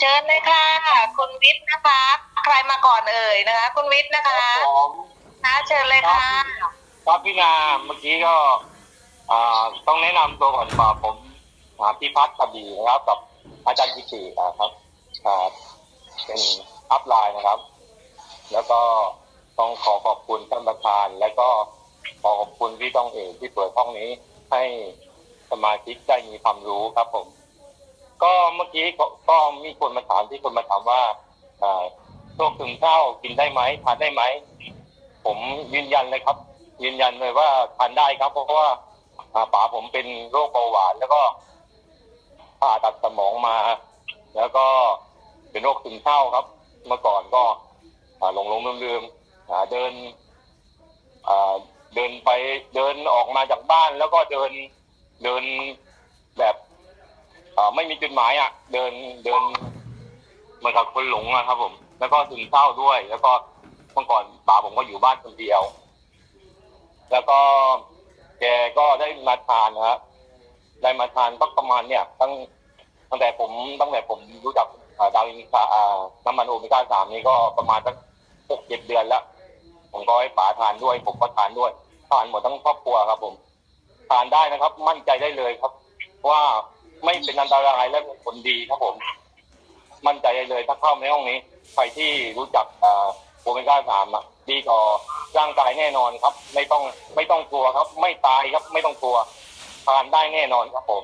เชิญเลยค่ะ คุณวิทย์นะคะ ใครมาก่อนเอ่ยนะคะ คุณวิทย์นะคะผมนะเชิญเลยค่ะครับพี่นาเมื่อกี้ก็อ่าต้องแนะนำตัวก่อนดีกว่าผมอ่าพี่พัฒน์กบีนะครับกับอาจารย์กิตินะครับอ่าเป็นอัพไลน์นะครับ แล้วก็ต้องขอขอบคุณท่านประธาน และก็ขอขอบคุณพี่ต้องเอกที่เปิดห้องนี้ ให้สมาชิกได้มีความรู้ครับผมก็เมื่อกี้ก็ก็มีคนมาถามที่คนมาถามว่าอ่าโรคซึมเศร้ากินได้ไหมทานได้ไหม ผมยืนยันเลยครับ ยืนยันเลยว่าทานได้ครับ เพราะว่าอ่าป๋าผมเป็นโรคเบาหวานแล้วก็ผ่าตัดสมองมา แล้วก็เป็นโรคซึมเศร้าครับ เมื่อก่อนก็อ่าหลงหลงลืมลืมอ่าเดินอ่าเดินไปเดินออกมาจากบ้านแล้วก็เดินเดินแบบ อ่าไม่มีจุดหมายอะ เดินเดินเหมือนกับคนหลงอะครับ ผม แล้วก็ซึมเศร้าด้วย แล้วก็เมื่อก่อนป๋าผมก็อยู่บ้านคนเดียว แล้วก็แกก็ได้มาทานนะครับได้มาทานก็ประมาณเนี่ยตั้งตั้งแต่ผมตั้งแต่ผมรู้จักดาวอินคาอ่าน้ำมันโอเมก้าสามนี้ก็ประมาณสักหกเจ็ดเดือนแล้วผมก็ให้ป๋าทานด้วย ผมก็ทานด้วยทานหมดทั้งครอบครัวครับ ผม ทานได้นะครับ มั่นใจได้เลยครับว่า ไม่เป็นอันตรายและเป็นผลดีครับผม มั่นใจเลยถ้าเข้าในห้องนี้ ใครที่รู้จักอ่าโอเมก้าสามอะดีต่อร่างกายแน่นอนครับ ไม่ต้องไม่ต้องกลัวครับ ไม่ตายครับ ไม่ต้องกลัวทานได้แน่นอนครับผม